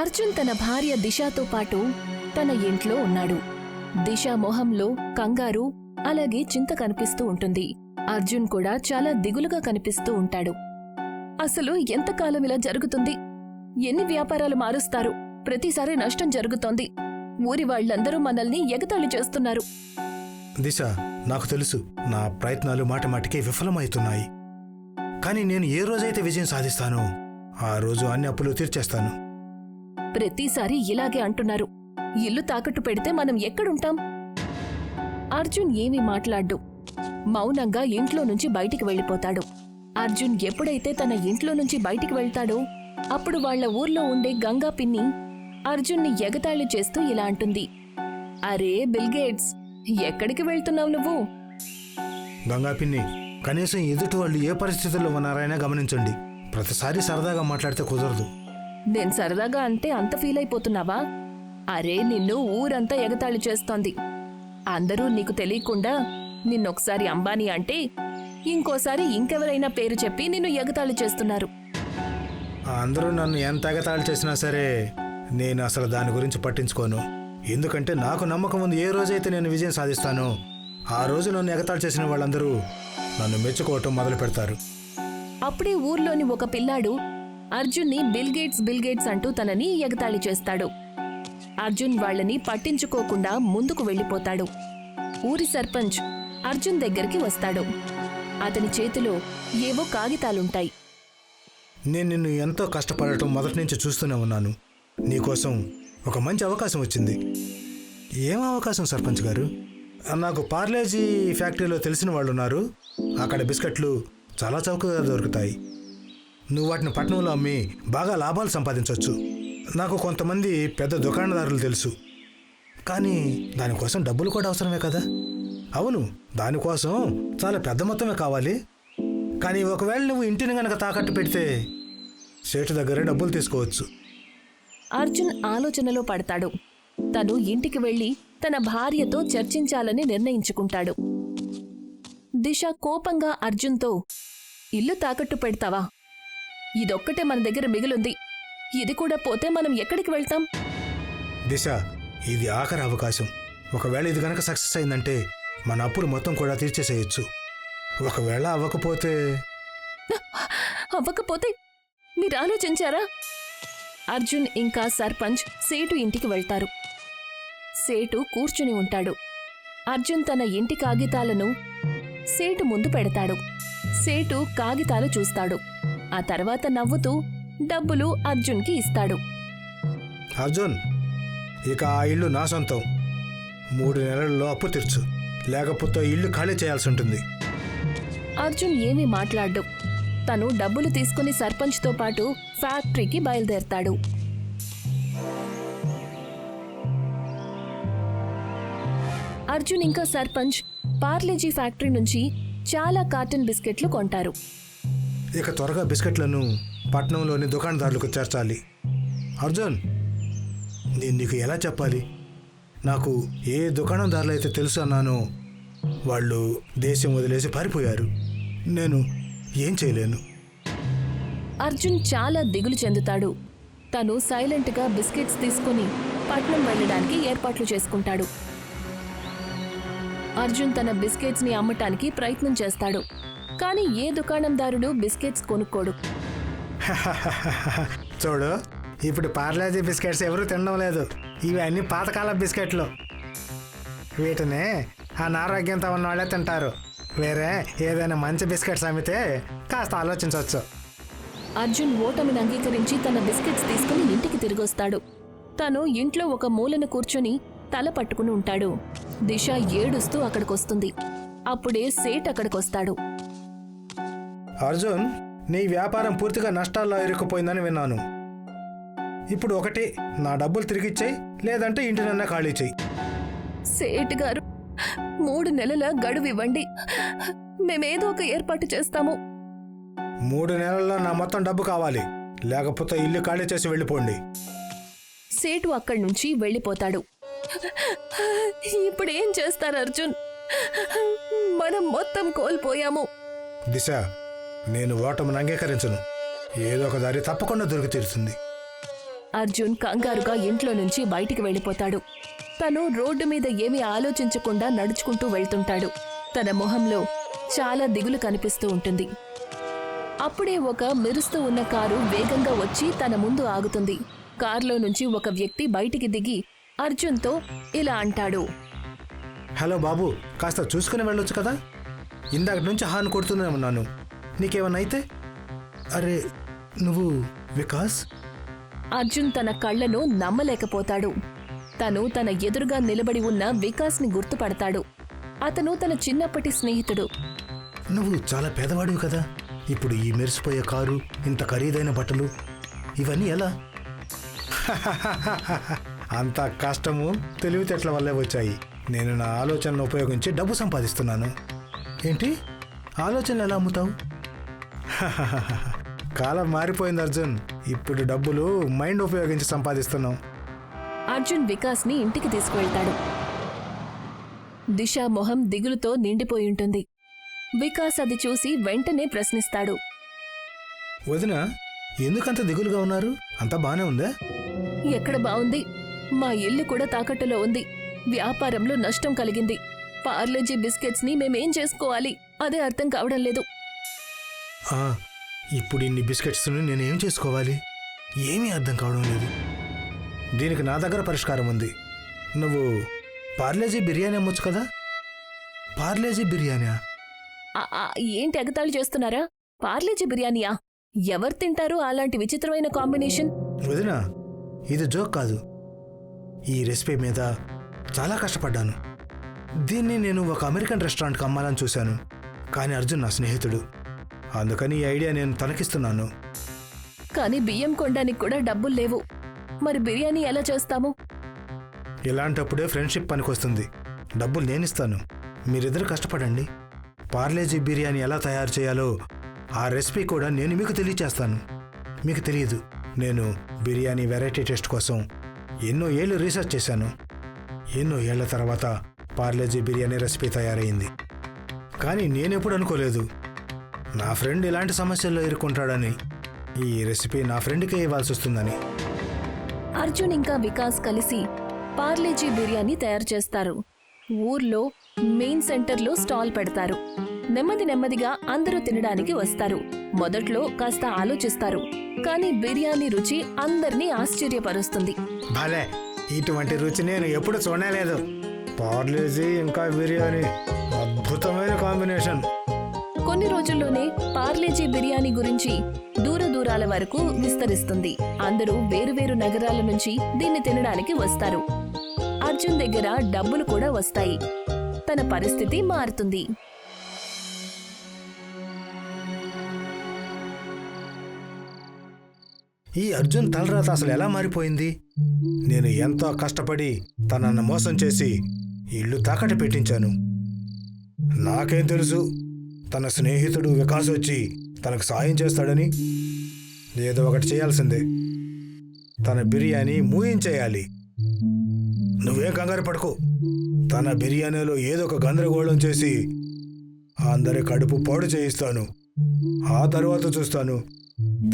అర్జున్ తన భార్య దిశాతో పాటు తన ఇంట్లో ఉన్నాడు. దిశ మొహంలో కంగారు అలాగే చింత కనిపిస్తూ ఉంటుంది. అర్జున్ కూడా చాలా దిగులుగా కనిపిస్తూ ఉంటాడు. అసలు ఎంతకాలం ఇలా జరుగుతుంది? ఎన్ని వ్యాపారాలు మారుస్తారు? ప్రతిసారి నష్టం జరుగుతోంది. ఊరి వాళ్ళందరూ మనల్ని ఎగతాళి చేస్తున్నారు. దిశ నాకు తెలుసు. నా ప్రయత్నాలు మాటమాటికి విఫలమవుతున్నాయి. కానీ నేను ఏ రోజైతే విజయం సాధిస్తానో ఆ రోజు అన్ని అప్పులు తీర్చేస్తాను. ప్రతిసారి ఇలాగే అంటున్నారు. ఇల్లు తాకట్టు పెడితే మనం ఎక్కడుంటాం? అర్జున్ ఏమీ మాట్లాడ్డు. మౌనంగా ఇంట్లో నుంచి బయటికి వెళ్ళిపోతాడు. అర్జున్ ఎప్పుడైతే తన ఇంట్లో నుంచి బయటికి వెళ్తాడో అప్పుడు వాళ్ళ ఊర్లో ఉండే గంగా పిన్ని అర్జున్ని ఎగతాళి చేస్తూ ఇలా అంటుంది. అరే బిల్గేట్స్ ఎక్కడికి వెళ్తున్నావు నువ్వు? గంగా పిన్ని కనీసం ఎదుటి వాళ్ళు ఏ పరిస్థితుల్లో ఉన్నారైనా గమనించండి. ప్రతిసారి సరదాగా మాట్లాడితే కుదరదు. నేను సరదాగా అంటే అంత ఫీల్ అయిపోతున్నావా? అరే నిన్ను ఊరంతా ఎగతాళి చేస్తోంది. అందరూ నీకు తెలియకుండా నిన్నొకసారి అంబానీ అంటే ఇంకోసారి ఇంకెవరైనా పేరు చెప్పి నిన్ను ఎగతాళి చేస్తున్నారు. అందరూ నన్ను ఎంత ఎగతాళి చేసినా సరే నేను అసలు దాని గురించి పట్టించుకోను. ఎందుకంటే నాకు నమ్మకం ఉంది ఏ రోజైతే నేను విజయం సాధిస్తానో ఆ రోజు నన్ను ఎగతాళి చేసిన వాళ్ళందరూ నన్ను మెచ్చుకోవటం మొదలు పెడతారు అప్పుడే ఊర్లోని ఒక పిల్లాడు అర్జున్ని బిల్గేట్స్ బిల్గేట్స్ అంటూ తనని ఎగతాళి చేస్తాడు. అర్జున్ వాళ్ళని పట్టించుకోకుండా ముందుకు వెళ్ళిపోతాడు. ఊరి సర్పంచ్ అర్జున్ దగ్గరికి వస్తాడు. అతని చేతిలో ఏవో కాగితాలుంటాయి. నేను నిన్ను ఎంతో కష్టపడటం మొదటి నుంచి చూస్తూనే ఉన్నాను. నీకోసం ఒక మంచి అవకాశం వచ్చింది. ఏం అవకాశం సర్పంచ్ గారు? నాకు పార్లేజీ ఫ్యాక్టరీలో తెలిసిన వాళ్ళు ఉన్నారు అక్కడ బిస్కెట్లు చాలా చౌకగా దొరుకుతాయి. నువ్వు వాటిని పట్టణంలో అమ్మి బాగా లాభాలు సంపాదించవచ్చు నాకు కొంతమంది పెద్ద దుకాణదారులు తెలుసు. కానీ దానికోసం డబ్బులు కూడా అవసరమే కదా? అవును దానికోసం చాలా పెద్ద మొత్తమే కావాలి. కానీ ఒకవేళ నువ్వు ఇంటిని గనక తాకట్టు పెడితే సేటు దగ్గరే డబ్బులు తీసుకోవచ్చు. అర్జున్ ఆలోచనలో పడతాడు. తను ఇంటికి వెళ్ళి తన భార్యతో చర్చించాలని నిర్ణయించుకుంటాడు. దిశ కోపంగా అర్జున్తో ఇల్లు తాకట్టు పెడతావా? ఇదొక్కటే మన దగ్గర మిగిలుంది. ఇది కూడా పోతే మనం ఎక్కడికి వెళ్తాం? దిశ ఇది ఆఖరి అవకాశం. ఒకవేళ ఇది గనక సక్సెస్ అయిందంటే మన అప్పులు మొత్తం కూడా తీర్చేసేయచ్చు. ఒకవేళ అవ్వకపోతే అవ్వకపోతే మీరు ఆలోచించారా? అర్జున్ ఇంకా సర్పంచ్ సేటు ఇంటికి వెళ్తారు. సేటు కూర్చుని ఉంటాడు. అర్జున్ తన ఇంటి కాగితాలను సేటు ముందు పెడతాడు. సేటు కాగితాలు చూస్తాడు. ఆ తర్వాత నవ్వుతూ డబ్బులు అర్జున్కి ఇస్తాడు. అర్జున్ ఇక ఆ ఇల్లు నా సొంతం. మూడు నెలల్లో అప్పు తీర్చు. లేకపోతే ఇల్లు ఖాళీ చేయాల్సి ఉంటుంది. అర్జున్ ఏమీ మాట్లాడ్డు. తను డబ్బులు తీసుకుని సర్పంచ్తో పాటు ఫ్యాక్టరీకి బయలుదేరతాడు. అర్జున్ ఇంకా సర్పంచ్ పార్లేజీ ఫ్యాక్టరీ నుంచి చాలా కార్టన్ బిస్కెట్లు కొంటారు. ఇక త్వరగా బిస్కెట్లను పట్నంలోని దుకాణదారులకు చేర్చాలి. అర్జున్ నేను నీకు ఎలా చెప్పాలి? నాకు ఏ దుకాణదారులు అయితే తెలుసు అన్నానో వాళ్ళు దేశం వదిలేసి పారిపోయారు. నేను ఏం చేయలేను. అర్జున్ చాలా దిగులు చెందుతాడు. తను సైలెంట్గా బిస్కెట్స్ తీసుకుని పట్నం వెళ్ళడానికి ఏర్పాట్లు చేసుకుంటాడు. అర్జున్ తన బిస్కెట్స్ని అమ్మటానికి ప్రయత్నం చేస్తాడు. కానీ ఏ దుకాణందారుడు బిస్కెట్స్ కొనుక్కోడు. చూడు ఇప్పుడు పార్లేజీ బిస్కెట్స్ ఎవరు తినడం లేదు. ఇవి అన్ని పాతకాల బిస్కెట్లు. వీటిని అనారోగ్యంతో ఉన్న వాళ్ళే తింటారు. వేరే ఏదైనా మంచి బిస్కెట్స్ అమ్మితే కాస్త ఆలోచించవచ్చు. అర్జున్ ఓటమిని అంగీకరించి తన బిస్కెట్స్ తీసుకుని ఇంటికి తిరిగొస్తాడు. తను ఇంట్లో ఒక మూలన కూర్చొని తల పట్టుకుని ఉంటాడు. దిశ ఏడుస్తూ అక్కడికొస్తుంది. అప్పుడే సేట్ అక్కడికొస్తాడు. అర్జున్ నీ వ్యాపారం పూర్తిగా నష్టాల్లో ఇరుక్కుపోయిందని విన్నాను. ఇప్పుడు ఒకటి నా డబ్బులు తిరిగిచ్చేయి లేదంటే ఇంటినన్నా ఖాళీ చేయి. సేట్ గారు మూడు నెలల గడువు ఇవ్వండి. మేమేదో ఒక ఏర్పాటు చేస్తాము. మూడు నెలల్లో నా మొత్తం డబ్బు కావాలి. లేకపోతే ఇల్లు ఖాళీ చేసి వెళ్ళిపోండి. సేటు అక్కడి నుంచి వెళ్ళిపోతాడు. ఇప్పుడు ఏం చేస్తారు అర్జున్? మనం మొత్తం కోల్పోయాము. దిశ నేను ఓటమిని అంగీకరించను. ఏదో ఒక దారి తప్పకుండా దొరికి తీరుతుంది. అర్జున్ కంగారుగా ఇంట్లో నుంచి బయటికి వెళ్ళిపోతాడు. తను రోడ్డు మీద ఏమీ ఆలోచించకుండా నడుచుకుంటూ వెళ్తుంటాడు. తన మొహంలో చాలా దిగులు కనిపిస్తూ ఉంటుంది. అప్పుడే ఒక మెరుస్తూ ఉన్న కారు వేగంగా వచ్చి తన ముందు ఆగుతుంది. కారులో నుంచి ఒక వ్యక్తి బయటికి దిగి అర్జున్తో ఇలా అంటాడు. హలో బాబు కాస్త చూసుకుని వెళ్ళొచ్చు కదా? ఇందాక నుంచి హార్న్ కొడుతూనే ఉన్నాను. నీకేమన్నా అయితే అరే నువ్వు వికాస్? అర్జున్ తన కళ్ళను నమ్మలేకపోతాడు. తను తన ఎదురుగా నిలబడి ఉన్న వికాస్ని గుర్తుపడతాడు. అతను తన చిన్నప్పటి స్నేహితుడు. నువ్వు చాలా పేదవాడివి కదా. ఇప్పుడు ఈ మెరిసిపోయే కారు ఇంత ఖరీదైన బట్టలు ఇవన్నీ ఎలా? అంత కష్టము తెలివితేటల వల్లే వచ్చాయి. నేను నా ఆలోచనలు ఉపయోగించి డబ్బు సంపాదిస్తున్నాను. ఏంటి? ఆలోచనలు ఎలా అమ్ముతావు? కాలం మారిపోయింది అర్జున్. ఇప్పుడు డబ్బులు మైండ్ ఉపయోగించి సంపాదిస్తున్నాం. అర్జున్ వికాస్ని ఇంటికి తీసుకువెళ్తాడు. దిశ మొహం దిగులుతో నిండిపోయి ఉంటుంది. వికాస్ అది చూసి వెంటనే ప్రశ్నిస్తాడు. వదిన ఎందుకంత దిగులుగా ఉన్నారు? అంతా బానే ఉందా? ఎక్కడ బావుంది? మా ఇల్లు కూడా తాకట్టులో ఉంది. వ్యాపారంలో నష్టం కలిగింది. పార్లేజీ బిస్కెట్స్ని మేమేం చేసుకోవాలి? అదే అర్థం కావడం లేదు. ఇప్పుడు ఇన్ని బిస్కెట్స్ను నేనేం చేసుకోవాలి? ఏమీ అర్థం కావడం లేదు. దీనికి నా దగ్గర పరిష్కారం ఉంది. నువ్వు పార్లేజీ బిర్యానీ అమ్మొచ్చు కదా? పార్లేజీ బిర్యానీ ఏంటి ఎగతాళి చేస్తున్నారా? పార్లేజీ బిర్యానీయా? ఎవరు తింటారు అలాంటి విచిత్రమైన కాంబినేషన్? వదినా ఇది జోక్ కాదు. ఈ రెసిపీ మీద చాలా కష్టపడ్డాను. దీన్ని నేను ఒక అమెరికన్ రెస్టారెంట్కి అమ్మాలని చూశాను. కానీ అర్జున్ నా స్నేహితుడు. అందుకని ఈ ఐడియా నేను తనకిస్తున్నాను. కానీ బియ్యం కొనడానికి కూడా డబ్బులు లేవు. మరి బిర్యానీ ఎలా చేస్తాము? ఇలాంటప్పుడే ఫ్రెండ్షిప్ పనికొస్తుంది. డబ్బులు నేనిస్తాను. మీరిద్దరు కష్టపడండి. పార్లేజీ బిర్యానీ ఎలా తయారు చేయాలో ఆ రెసిపీ కూడా నేను మీకు తెలియచేస్తాను. మీకు తెలియదు నేను బిర్యానీ వెరైటీ టేస్ట్ కోసం ఎన్నో ఏళ్ళు రీసెర్చ్ చేశాను. ఎన్నో ఏళ్ళ తర్వాత పార్లేజీ బిర్యానీ రెసిపీ తయారైంది. కానీ నేనెప్పుడు అనుకోలేదు. నా ఫ్రెండ్ ఇలాంటి సమస్యల్లో ఇరుక్కుంటాడని ఈ రెసిపీ నా ఫ్రెండ్కే ఇవ్వాల్సి వస్తుందని అర్జున్ ఇంకా వికాస్ కలిసి పార్లేజీ బిర్యానీ తయారు చేస్తారు. ఊర్లో మెయిన్ సెంటర్లో స్టాల్ పెడతారు. నెమ్మది నెమ్మదిగా అందరూ తినడానికి వస్తారు. మొదట్లో కాస్త ఆలోచిస్తారు. కానీ బిర్యానీ రుచి అందర్నీ ఆశ్చర్యపరుస్తుంది. భలే! ఇటువంటి రుచి నేను ఎప్పుడు చూడలేదు పార్లేజీ ఇంకా బిర్యానీ అద్భుతమైన కాంబినేషన్. కొన్ని రోజుల్లోనే పార్లేజీ బిర్యానీ గురించి దూర దూరాల వరకు విస్తరిస్తుంది. అందరూ వేరువేరు నగరాల నుంచి దీన్ని తినడానికి వస్తారు. అర్జున్ దగ్గర డబ్బులు కూడా వస్తాయి. తన పరిస్థితి మారుతుంది. ఈ అర్జున్ తలరాత అసలు ఎలా మారిపోయింది? నేను ఎంతో కష్టపడి తనను మోసం చేసి ఇల్లు తాకట్టు పెట్టించాను. నాకేం తెలుసు? తన స్నేహితుడు వికాస్ వచ్చి తనకు సాయం చేస్తాడని ఏదో ఒకటి చేయాల్సిందే. తన బిర్యానీ మూయించేయాలి. నువ్వేం కంగారు పడుకో. తన బిర్యానీలో ఏదో ఒక గందరగోళం చేసి అందరి కడుపు పాడు చేయిస్తాను. ఆ తర్వాత చూస్తాను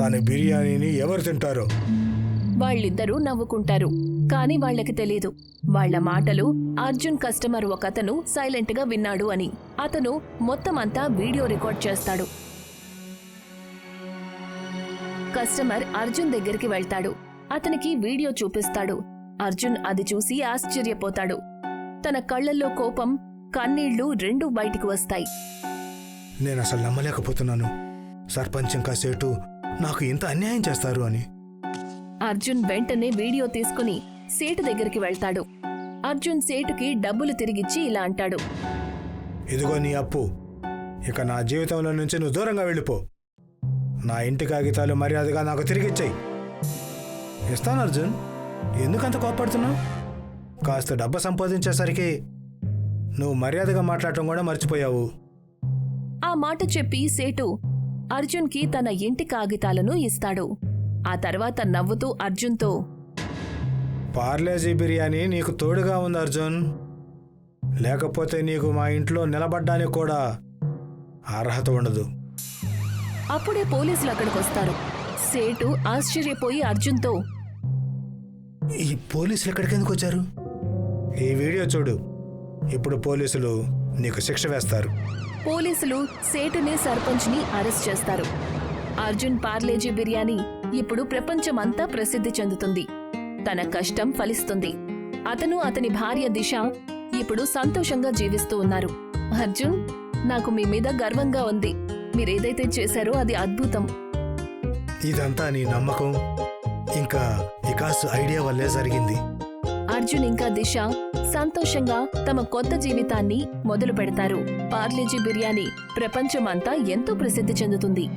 తన బిర్యానీని ఎవరు తింటారో. వాళ్ళిద్దరూ నవ్వుకుంటారు. కానీ వాళ్ళకి తెలీదు. వాళ్ళ మాటలు అర్జున్ కస్టమర్ ఒకతను సైలెంట్గా విన్నాడు అని. అతను మొత్తం అంతా వీడియో రికార్డ్ చేస్తాడు. కస్టమర్ అర్జున్ దగ్గరికి వెళ్తాడు. అతనికి వీడియో చూపిస్తాడు. అర్జున్ అది చూసి ఆశ్చర్యపోతాడు. తన కళ్ళల్లో కోపం కన్నీళ్ళు రెండూ బయటికి వస్తాయి. నేను అసలు నమ్మలేకపోతున్నాను. సర్పంచ్ ఇంకా సేటు నాకు ఇంత అన్యాయం చేస్తారు అని. అర్జున్ వెంటనే వీడియో తీసుకుని సేటు దగ్గరికి వెళ్తాడు. అర్జున్ సేటుకి డబ్బులు తిరిగిచ్చి ఇలా అంటాడు. ఇదిగో నీ అప్పు. ఇక నా జీవితంలో నుంచి నువ్వు దూరంగా వెళ్ళిపో. నా ఇంటి కాగితాలు మర్యాదగా నాకు తిరిగిచ్చాయి. ఇస్తాను అర్జున్. ఎందుకంత కోప్పడుతున్నావు కాస్త డబ్బు సంపాదించేసరికి నువ్వు మర్యాదగా మాట్లాడటం కూడా మర్చిపోయావు. ఆ మాట చెప్పి సేటు అర్జున్కి తన ఇంటి కాగితాలను ఇస్తాడు. ఆ తర్వాత నవ్వుతూ అర్జున్తో పార్లేజీ బిర్యానీ నీకు తోడుగా ఉంది అర్జున్. లేకపోతే నీకు మా ఇంట్లో నిలబడ్డానికి కూడా అర్హత ఉండదు. అప్పుడే పోలీసులు అక్కడికొస్తారు సేటు ఆశ్చర్యపోయి అర్జున్తో ఈ పోలీసులు ఎక్కడికి ఎందుకు వచ్చారు? ఈ వీడియో చూడు. ఇప్పుడు పోలీసులు నీకు శిక్ష వేస్తారు. పోలీసులు సేటుని సర్పంచ్ని అరెస్ట్ చేస్తారు. అర్జున్ పార్లేజీ బిర్యానీ ఇప్పుడు ప్రపంచమంతా ప్రసిద్ధి చెందుతుంది. తన కష్టం ఫలిస్తుంది. అతను అతని భార్య దిశ ఇప్పుడు సంతోషంగా జీవిస్తూ ఉన్నారు. అర్జున్ నాకు మీ మీద గర్వంగా ఉంది. మీరేదైతే చేశారో అది అద్భుతం. ఇదంతా నీ నమ్మకం? ఇంకా వికాస్ ఐడియా వల్లే జరిగింది. అర్జున్ ఇంకా దిశ సంతోషంగా తమ కొత్త జీవితాన్ని మొదలు పెడతారు పార్లేజీ బిర్యానీ ప్రపంచమంతా ఎంతో ప్రసిద్ధి చెందుతుంది.